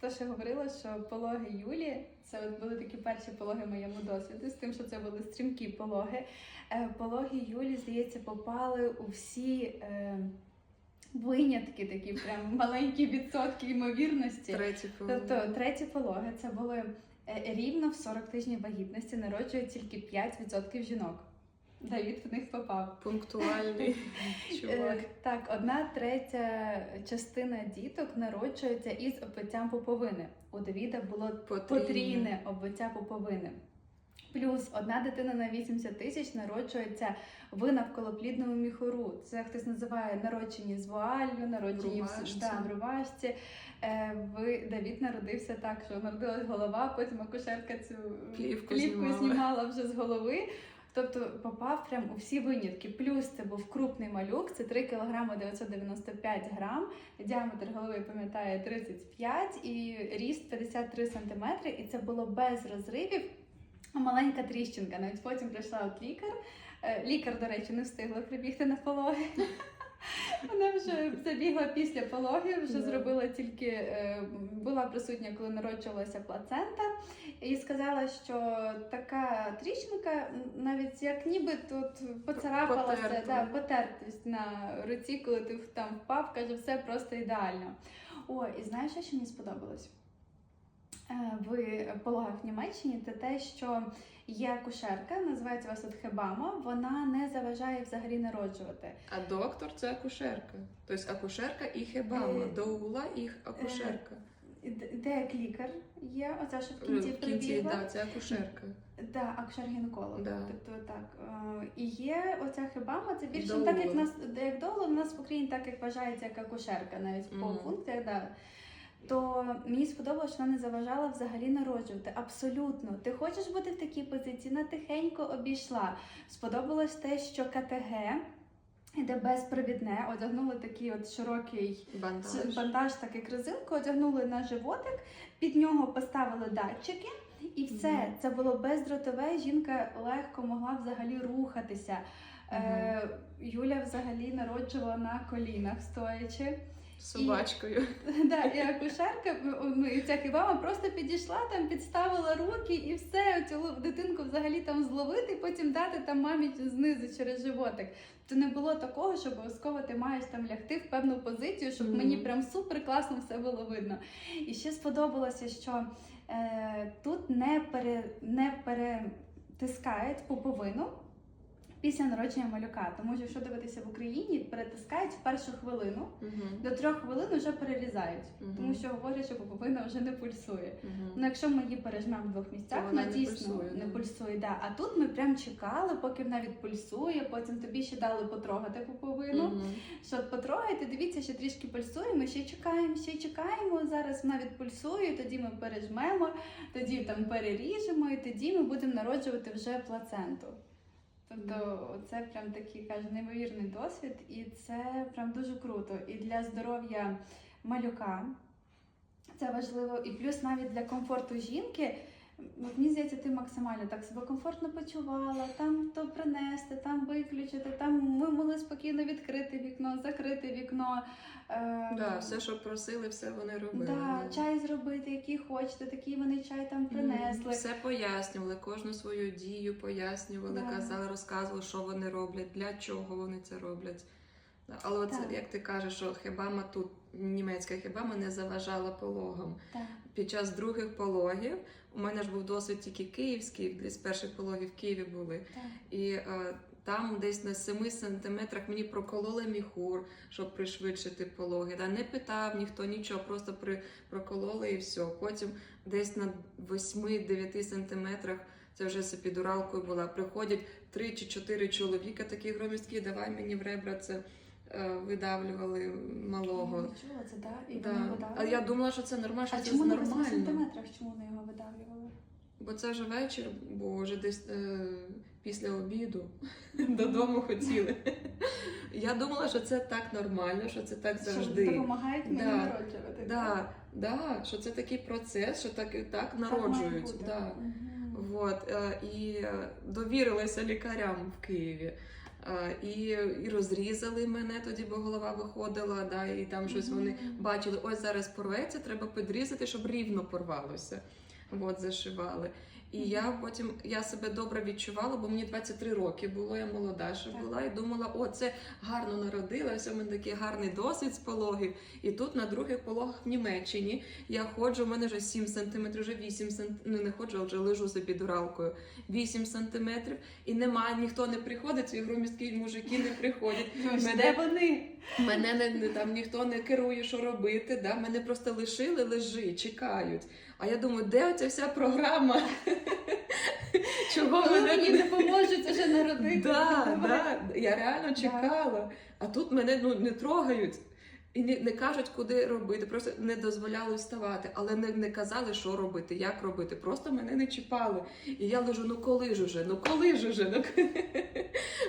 те, що я говорила, що пологи Юлі, це от були такі перші пологи в моєму досвіду, з тим, що це були стрімкі пологи. Е, Пологи Юлі, здається, попали у всі е, винятки, такі прям маленькі відсотки ймовірності. Третій Тобто треті пологи це були е, рівно в 40 тижнів вагітності народжує тільки 5% жінок. Давід в них попав. пунктуальний чувак. Е, Так, одна третя частина діток народжується із опиттям пуповини. У Давіда було Потрійне. потрійне обвиття пуповини. Плюс одна дитина на 80 тисяч народжується в навколоплідному міхуру. Це хтось називає народжені з вуаллю, народжені в да, рубашці. Е, Давід народився так, що народилась голова, потім акушерка цю Плівку знімала. знімала вже з голови. Тобто попав прям у всі винятки. Плюс це був крупний малюк, це 3 кг 995 грам, діаметр голови, пам'ятаю, 35 і ріст 53 см. І це було без розривів. Маленька тріщинка. Навіть потім прийшла от лікар. Е, Лікар, до речі, не встигла прибігти на пологи. Вона вже забігла після пологів, вже зробила тільки е, була присутня, коли народжувалася плацента, і сказала, що така тріщинка, навіть як ніби тут поцарапалася, да, потертість на руці, коли ти там впав, каже, все просто ідеально. О, і знаєш, що мені сподобалось? Е, В пологах в Німеччині це те, що є акушерка, називається вас Хебама, вона не заважає взагалі народжувати. А доктор це акушерка. Тобто акушерка і хебама. Е, Доула і акушерка. Д- Де як лікар є, оця що в В кінці кінці, да, це акушерка. Да, акушер-гінеколог. Да. Тобто так. Е, І є оця хибама, це більше Доула. так, як нас як доула, в нас в Україні так як вважається як акушерка, навіть по функціях. Да. То мені сподобалося, що вона не заважала взагалі народжувати. Абсолютно. Ти хочеш бути в такій позиції, вона тихенько обійшла. Сподобалось те, що КТГ іде безпровідне, одягнули такий от широкий Бандаж. бандаж, так як резинку, одягнули на животик, під нього поставили датчики, і все Мгм. це було бездротове. Жінка легко могла взагалі рухатися. Е, Юля взагалі народжувала на колінах стоячи. Собачкою. Да, і акушерка, ну, і ця хібама просто підійшла, там підставила руки і все, цю дитинку взагалі там зловити, потім дати там мамі знизу через животик. То не було такого, що обов'язково ти маєш там лягти в певну позицію, щоб Мгм. мені прям супер класно все було видно. І ще сподобалося, що е, тут не, пере, не перетискають пуповину. Після народження малюка, тому що якщо дивитися в Україні, перетискають в першу хвилину, Мгм. до трьох хвилин вже перерізають, Мгм. тому що говорять, що пуповина вже не пульсує. Мгм. Ну, якщо ми її пережмемо в двох місцях, вона не дійсно пульсує, не пульсує. Да. А тут ми прям чекали, поки вона відпульсує, потім тобі ще дали потрогати пуповину. Мгм. Що от потрогайте, дивіться, ще трішки пульсує, ми ще чекаємо, ще чекаємо. Зараз вона відпульсує, тоді ми пережмемо, тоді там переріжемо, і тоді ми будемо народжувати вже плаценту. Тобто це прям такий каже неймовірний досвід, і це прям дуже круто. І для здоров'я малюка це важливо, і плюс навіть для комфорту жінки. От мені здається, ти максимально так себе комфортно почувала, там то принести, там виключити, там ми могли спокійно відкрити вікно, закрити вікно. Е, Да, все, що просили, все вони робили. да, чай зробити, який хочете, такий вони чай там принесли. Все пояснювали, кожну свою дію пояснювали, Да. казали, розказували, що вони роблять, для чого вони це роблять. Але от як ти кажеш, що хебама тут, німецька хебама не заважала пологам. Так. Під час других пологів у мене ж був досвід тільки київський, десь перших пологів в Києві були. Так. І е, там десь на 7 сантиметрах мені прокололи міхур, щоб пришвидшити пологи. Да, не питав ніхто нічого, просто при, прокололи і все. Потім десь на 8-9 сантиметрах, це вже з епідуралкою була, приходять 3 чи 4 чоловіка, такі громісткі, давай мені в ребра це видавлювали малого. Я чула це, да? І Да. вони А я думала, що це нормально, що а це чому на 8 сантиметрах? Чому вони його видавлювали? Бо це вже вечір, бо вже десь е, після обіду додому хотіли. Я думала, що це так нормально, що це так Що завжди. допомагають мені Да. народжувати. Да, да, що це такий процес, що так, так Так народжують. бути. Да. Мгм. Вот, е, і е, довірилася лікарям в Києві. І, і розрізали мене тоді, бо голова виходила, да, і там щось вони бачили, ось зараз порветься, треба підрізати, щоб рівно порвалося. От зашивали. І я потім я себе добре відчувала, бо мені 23 роки було, я молода ще була, і думала, о, це гарно народилася, у мене такий гарний досвід з пологів. І тут на других пологах в Німеччині я ходжу, у мене вже 7 сантиметрів, вже 8 сантиметрів, ну не ходжу, а вже лежу собі дуралкою. 8 сантиметрів, і немає, ніхто не приходить, ці громісткі мужики не приходять. Де вони? Мене не, не там ніхто не керує, що робити. Да? Мене просто лишили, лежи, чекають. А я думаю, де оця вся програма? Чого Коли мене мені не допоможуть вже народити. да, да, я реально чекала. А тут мене ну, не трогають. І не, не кажуть, куди робити, просто не дозволяли вставати, але не, не казали, що робити, як робити. Просто мене не чіпали. І я лежу, ну коли ж уже, ну коли ж уже?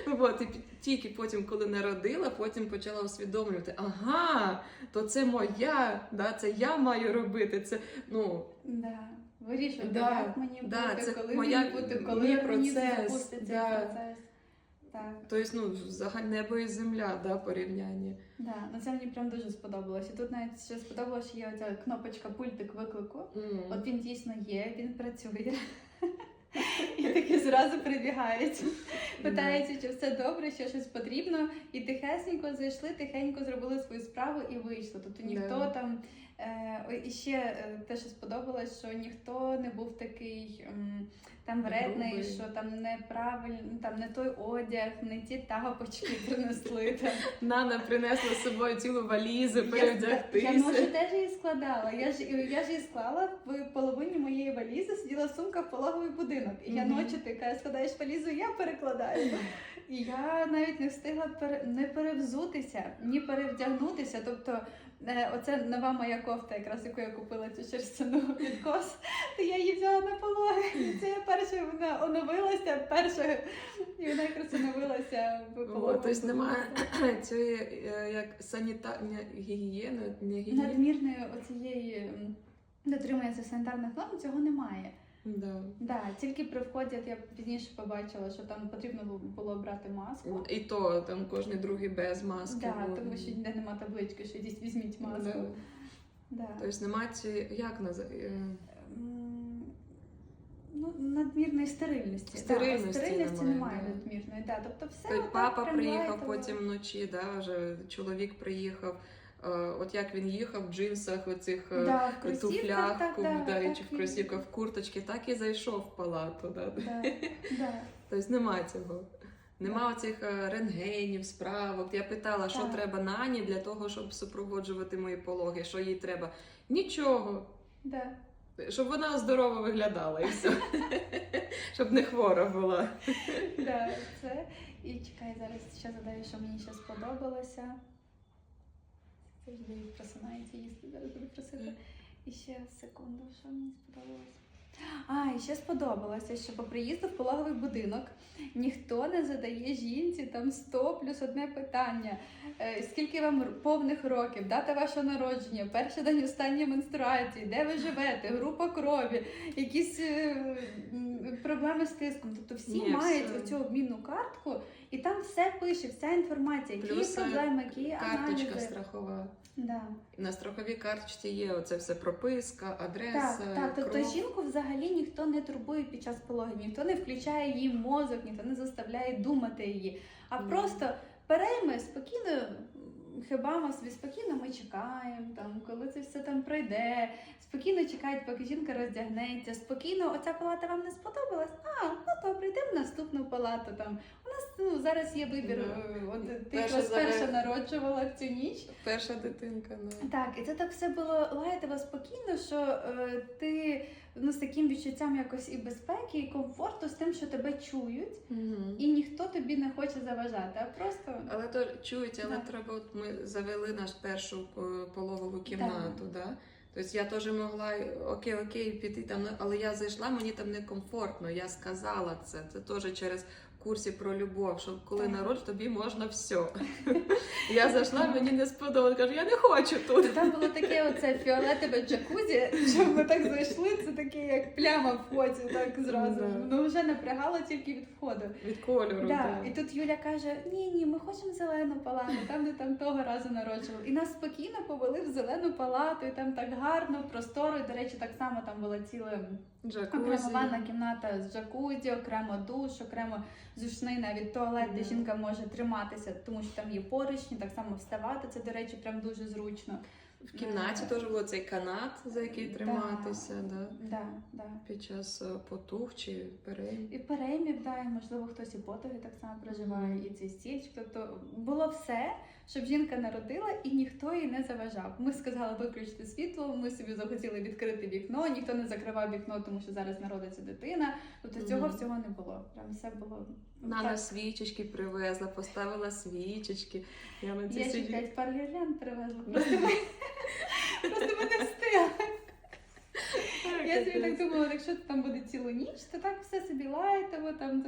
Ну, От, і тільки потім, коли народила, потім почала усвідомлювати, ага, то це моя, да, це я маю робити. Це ну Да. Вирішувати, Да, як мені да, бути, це коли моя- мені бути, коли мій мені процес, запуститься да. процес. Так, тобто, ну, небо і земля, да, порівняння. да. Ну це мені прям дуже сподобалось. І тут навіть ще сподобалось, що є оця кнопочка пультик виклику. М. От він дійсно є, він працює. І такі зразу прибігають. Питаються, чи все добре, що щось потрібно. І тихесенько зайшли, тихенько зробили свою справу і вийшли. Тобто ніхто там. Е, і ще е, те, що сподобалось, що ніхто не був такий там вредний, Грубий. що там неправильно, там не той одяг, не ті тапочки принесли. Там. Нана принесла з собою цілу валізу Я, я може теж її складала. Я ж я ж її склала в половині моєї валізи, сиділа сумка в пологовий будинок. І я Мгм. ночі ти каже, складаєш валізу, я перекладаю. І я навіть не встигла пере, не перевзутися, ні перевдягнутися. Тобто, оце нова моя кофта, якраз яку я купила цю шерстяну відкос, то я її взяла на пологи. І це я перша вона оновилася, перша, і вона якраз оновилася в О, тобто немає цієї е, як санітарні гігієни, не гігієни. надмірної оцієї дотримується санітарних норм, цього немає. Да. Да, тільки при вході я пізніше побачила, що там потрібно було брати маску. І то там кожний другий без маски. Да, був. тому що ніде нема таблички, що йдіть візьміть маску. Да. Да. Тобто немає цієї, як називається? М, Ну, надмірної стерильності. Стерильності да, стерильності немає, немає, да. надмірної. Да. Тобто все Той папа приїхав лайтово. потім вночі, да, вже чоловік приїхав. Е, От як він їхав в джинсах, оцих е, да, в туфлях, так, да, да, і так чи в кросівках, в курточці, так і зайшов в палату. Да. Да, да. Тобто нема цього. Нема оцих е, рентгенів, справок. Я питала, що Так. треба Нані для того, щоб супроводжувати мої пологи, що їй треба. Нічого. Да. Щоб вона здорово виглядала і все. Щоб не хвора була. Да, це. І чекай, зараз ще задаю, що мені ще сподобалося. Завжди просинається їсти, зараз буду просити. І ще секунду, що мені сподобалося. А, і ще сподобалося, що по приїзду в пологовий будинок ніхто не задає жінці там 100 плюс одне питання. Е, скільки вам повних років, дата вашого народження, перший день останньої менструації, де ви живете, група крові, якісь е, проблеми з тиском. Тобто всі Ні, мають все. оцю обмінну картку, і там все пише, вся інформація, які Плюс, проблеми, які Карточка аналізи. страхова. Да. На страховій карточці є оце все прописка, адреса. Так, так, тобто кров. жінку взагалі ніхто не турбує під час пологів, ніхто не включає її мозок, ніхто не заставляє думати її, а Мгм. просто перейме спокійно. ми собі спокійно ми чекаємо, там, коли це все там пройде, спокійно чекають, поки жінка роздягнеться, спокійно, оця палата вам не сподобалась? А, ну в наступну палату. Там. У нас ну, зараз є вибір. Да. е, От, ти Перша перша народжувала в цю ніч. Перша дитинка. Ну. Так, і це так все було лайтово спокійно, що е, ти ну, з таким відчуттям якось і безпеки, і комфорту з тим, що тебе чують, Мгм. і ніхто тобі не хоче заважати, а просто Але то чуєте, але Да. треба, от ми завели нашу першу е, пологову кімнату, да. Тобто я теж могла окей, окей, піти там, але я зайшла, мені там некомфортно. Я сказала це. Це теж через курсі про любов, що коли Так. народж, тобі можна все. Я зайшла, мені не сподобалось. Кажу, я не хочу тут. Там було таке оце фіолетове джакузі, що ми так зайшли, це таке як пляма в ході, так зразу. Ну вже напрягало тільки від входу. Від кольору. Да. І тут Юля каже: ні, ні, ми хочемо зелену палату, там де там того разу народжували. І нас спокійно повели в зелену палату, і там так гарно, просторо. І, до речі, так само там була ціла окрема ванна кімната з джакузі, окремо душ, окремо зушний навіть туалет, де жінка може триматися, тому що там є поручні, так само вставати. Це, до речі, прям дуже зручно. В кімнаті теж було цей канат, за який триматися, да. Да, да. під час е, потуг чи перейм. І переймів, да, і можливо хтось і потоги так само проживає, і цей стільчик. Тобто було все, щоб жінка народила, і ніхто їй не заважав. Ми сказали виключити світло. Ми собі захотіли відкрити вікно. Ніхто не закривав вікно, тому що зараз народиться дитина. Тобто цього Мгм. всього не було. Прям все було Нана свічечки привезла, поставила свічечки. Я на Я ще п'ять пар гірлянд привезла. Просто мене просто ми не встигли. Я собі так думала, якщо там буде цілу ніч, то так все собі лайтово, там.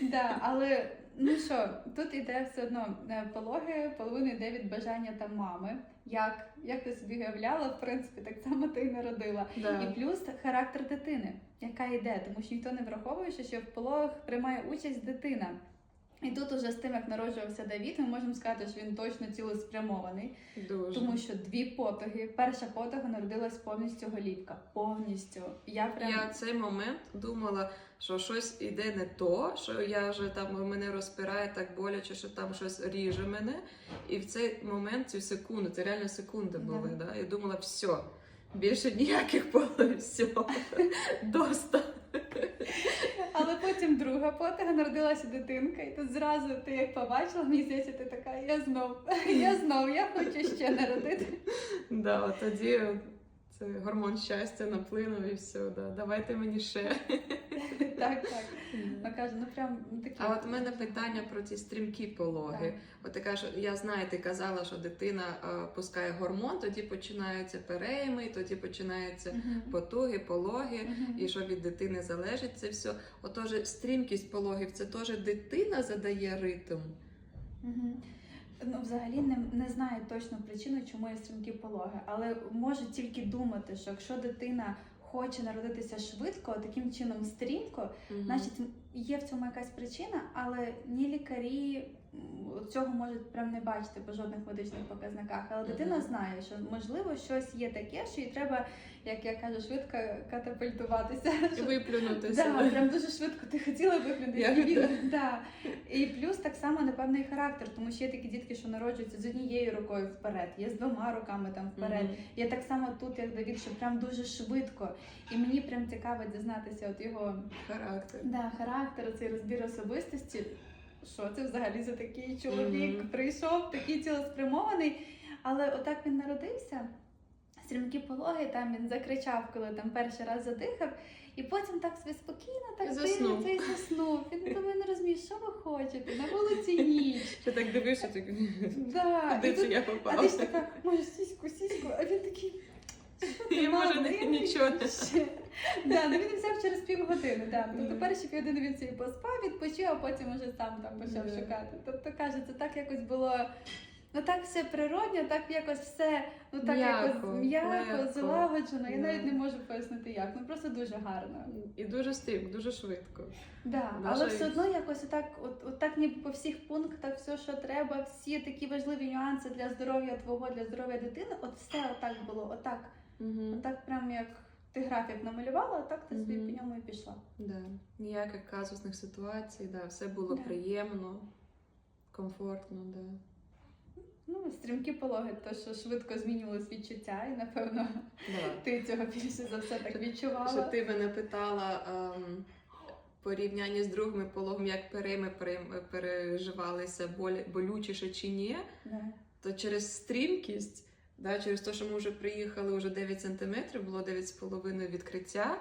Да, але ну що, тут іде все одно е, пологи, половину йде від бажання там мами. Як, як ти собі уявляла, в принципі, так само ти і народила. І плюс характер дитини, яка йде, тому що ніхто не враховує, що в пологах приймає участь дитина. І тут уже з тим, як народжувався Давід, ми можемо сказати, що він точно цілеспрямований, Дуже. тому що дві потоги. Перша потога народилась повністю голівка. Повністю. Я прям Я в цей момент думала, що щось іде не то, що я вже там мене розпирає так боляче, що там щось ріже мене. І в цей момент, цю секунду, це реально секунди були. Да. Я думала, все, більше ніяких пологів, все, доста. Але потім друга потяга народилася дитинка, і тут зразу ти як побачила, мені здається, ти така, я знов, я знов, я хочу ще народити. Да, тоді це гормон щастя наплинув і все. Да. Давайте мені ще. Так, так. Вона каже, ну прям такі. А от у мене питання про ці стрімкі пологи. От ти кажеш, я знаю, ти казала, що дитина е, пускає гормон, тоді починаються перейми, тоді починаються потуги, пологи, і що від дитини залежить це все. Отож, стрімкість пологів це теж дитина задає ритм. Ну, взагалі не, не знаю точно причину, чому є стрімкі пологи, але можу тільки думати, що якщо дитина хоче народитися швидко, таким чином стрімко, Мгм. Значить, є в цьому якась причина, але ні лікарі цього можуть прям не бачити по жодних медичних показниках. Але дитина знає, що можливо щось є таке, що їй треба, як я кажу, швидко катапультуватися. І виплюнутися. Да, прям дуже швидко ти хотіла виглядати. Я і да. І плюс так само, напевно, і характер, тому що є такі дітки, що народжуються з однією рукою вперед, є з двома руками там вперед. Мгм. Я так само тут, як Давід, що прям дуже швидко. І мені прям цікаво дізнатися от його Характер. Да, характер, цей розбір особистості. Що це взагалі за такий чоловік Мгм. прийшов, такий цілеспрямований. Але отак він народився. Стрімкі пологи, там він закричав, коли там перший раз задихав, і потім так собі спокійно, так заснув. і заснув. Він думає, не розуміє, що ви хочете, на вулиці ніч. Ти так дивишся, так Да. куди це я а ти ж така, може, сіську, сіську, а він такий. «Що ти, І може Я нічого не. Да, ну він взяв через півгодини. Да. Тобто перші півгодини він собі поспав, відпочив, а потім уже сам там почав шукати. Тобто каже, це так якось було. Ну так все природньо, так якось все ну так М'яко, якось м'яко, легко. залагоджено. Я навіть не можу пояснити як. Ну просто дуже гарно. І дуже стрім, дуже швидко. Да, Даже але все одно якось отак, от, от так ніби по всіх пунктах, все, що треба, всі такі важливі нюанси для здоров'я твого, для здоров'я дитини, от все отак було, отак. Угу. Отак прям як ти графік намалювала, отак ти собі по ньому і пішла. Да. Ніяких казусних ситуацій, да. все було Да. приємно, комфортно, да. Ну, стрімкі пологи, то що швидко змінювалось відчуття, і напевно Да. ти цього більше за все так відчувала. Що ти мене питала ем, порівняння з другими пологами, як перейми переживалися болі, болючіше чи ні, Да. то через стрімкість, да, через те, що ми вже приїхали вже 9 сантиметрів, було 9,5 відкриття.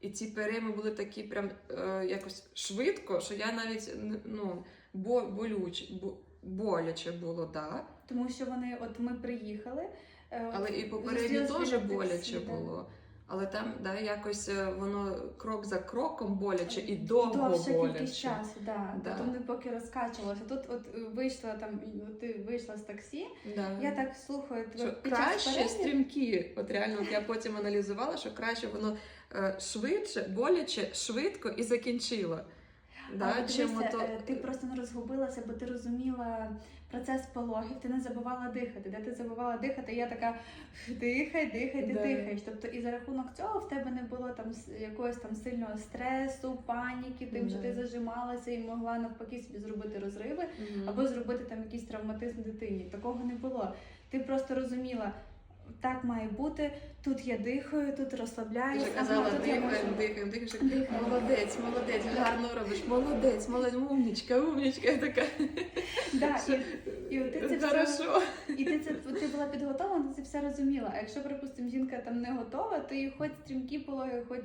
І ці перейми були такі прям е, якось швидко, що я навіть ну, бо, болюч, бо, боляче було, да. Тому що вони, от ми приїхали. е, Але і попередньо теж боляче було. Але там да, якось е, воно крок за кроком боляче і довго Довша кількість часу, да. Да. Тобто вони поки розкачувалися. Тут от вийшла там, ти вийшла з таксі, Да. я так слухаю Що під краще перегляду. стрімкі. От реально, от я потім аналізувала, що краще воно е, швидше, боляче, швидко і закінчило. Да, Але чим дивися, ото... е, ти просто не розгубилася, бо ти розуміла процес пологів, ти не забувала дихати. Де ти забувала дихати, я така дихай, дихай, ти Да. дихаєш. Тобто, і за рахунок цього в тебе не було там якогось там сильного стресу, паніки, тим, що ти зажималася і могла навпаки собі зробити розриви. угу. або зробити там якийсь травматизм дитині. Такого не було. Ти просто розуміла, так має бути, тут я дихаю, тут вже ага, казала, я дихаємо, дихаємо, дихаєш. Дихаю. Молодець, молодець, гарно робиш, молодець, молодець, умнічка, умнічка. Я така. Да, і, і ти це все, і ти це ти була підготовлена, ти це все розуміла. А якщо, припустимо, жінка там не готова, то і хоч стрімкі пологи, хоч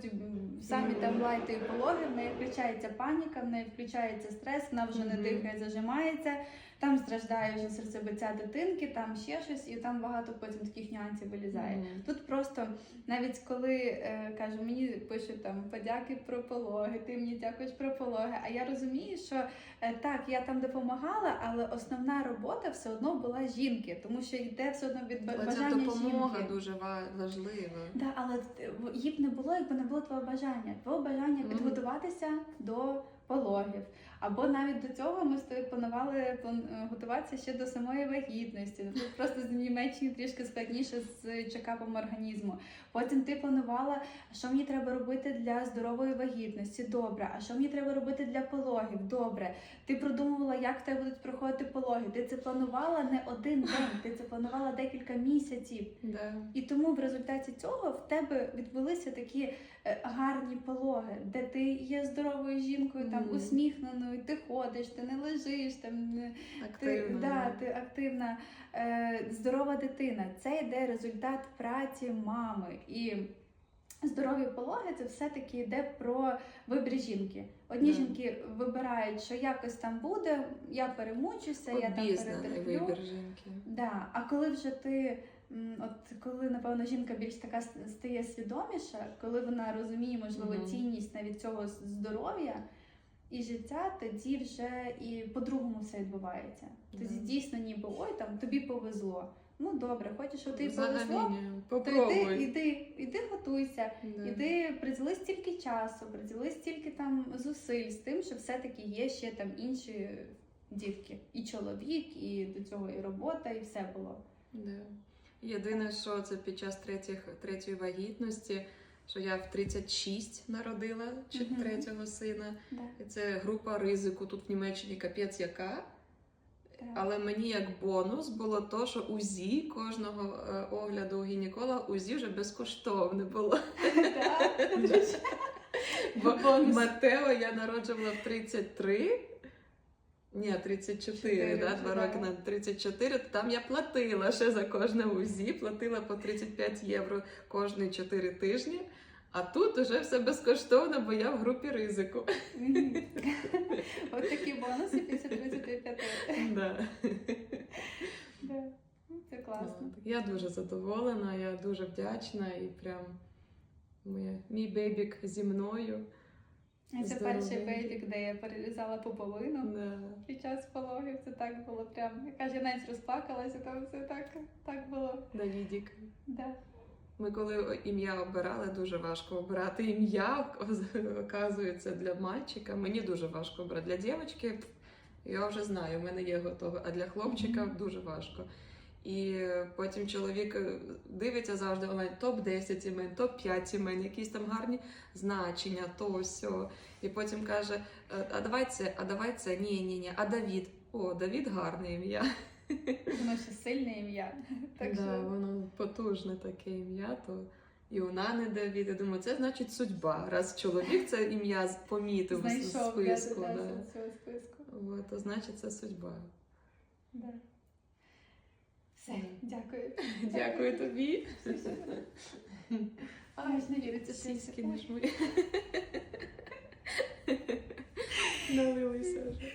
самі там лайтові пологи, в неї включається паніка, в неї включається стрес, вона вже не дихає, зажимається. Там страждає вже серцебиття дитинки, там ще щось, і там багато потім таких нюансів вилізає. Мгм. Тут просто навіть коли е, кажу, мені пишуть там подяки про пологи, ти мені дякуєш про пологи. А я розумію, що е, так, я там допомагала, але основна робота все одно була жінки, тому що йде все одно від ба- Але ця допомога жінки. дуже важлива. Да, але е, її б не було, якби не було твого бажання. Твого бажання Мгм. підготуватися до пологів. Або навіть до цього ми з тобою планували план- е, готуватися ще до самої вагітності. Тут просто з Німеччини трішки складніше з чекапом організму. Потім ти планувала, що мені треба робити для здорової вагітності. Добре, а що мені треба робити для пологів? Добре. Ти продумувала, як в тебе будуть проходити пологи. Ти це планувала не один день, ти це планувала декілька місяців. Да. І тому в результаті цього в тебе відбулися такі е, гарні пологи, де ти є здоровою жінкою, там Мгм. усміхненою, ти ходиш, ти не лежиш, там не- ти, да, ти активна, е, здорова дитина. Це йде результат праці мами. І здорові пологи це все-таки йде про вибір жінки. Одні Да. жінки вибирають, що якось там буде, я перемучуся, я там перетерплю. вибір жінки. Да. А коли вже ти, от коли напевно жінка більш така стає свідоміша, коли вона розуміє, можливо, цінність навіть цього здоров'я і життя, тоді вже і по-другому все відбувається. Тоді Да. дійсно ніби ой, там тобі повезло. Ну добре, хочеш, щоб тобі повезло, то йди, іди, іди готуйся. Да. Іди приділи стільки часу, приділи стільки там зусиль з тим, що все-таки є ще там інші дітки. І чоловік, і до цього і робота, і все було. Да. Єдине, що це під час третіх, третьої вагітності, що я в 36 народила третього сина. І це група ризику тут в Німеччині капець яка. Але мені як бонус було то, що УЗІ кожного е, огляду гінеколога УЗІ вже безкоштовне було. Бо Матео я народжувала в 33. Ні, 34, Чотири да, два роки на 34, то там я платила ще за кожне УЗІ, платила по 35 євро кожні 4 тижні. А тут уже все безкоштовно, бо я в групі ризику. От такі бонуси після 35. Да. Да. Ну, Це класно. Я дуже задоволена, я дуже вдячна і прям моя, мій бейбік зі мною. Це перший бейбік, де я перерізала пополовину Да. під час пологів. Це так було прям. Я кажу, я навіть розплакалася, там все так, так було. Давідік. Да. Ми коли ім'я обирали, дуже важко обирати ім'я, оказується, для мальчика. Мені дуже важко обирати. Для дівчинки я вже знаю, в мене є готове, а для хлопчика Мгм. дуже важко. І потім чоловік е, дивиться завжди онлайн топ-10 імен, топ-5 імен, якісь там гарні значення, то сьо. І потім каже: «Е, а давай це, а давай це, ні, ні, ні, а Давід. О, Давід гарне ім'я. Воно ще сильне ім'я. Так да, що воно потужне таке ім'я, то і у Нани Давід. Я думаю, це значить судьба. Раз чоловік це ім'я помітив знайшов списку, да, списку. От, то значить це судьба. Да. Все, дякую. Дякую тобі. Але ж не віриться це. ніж ми. Налилися вже.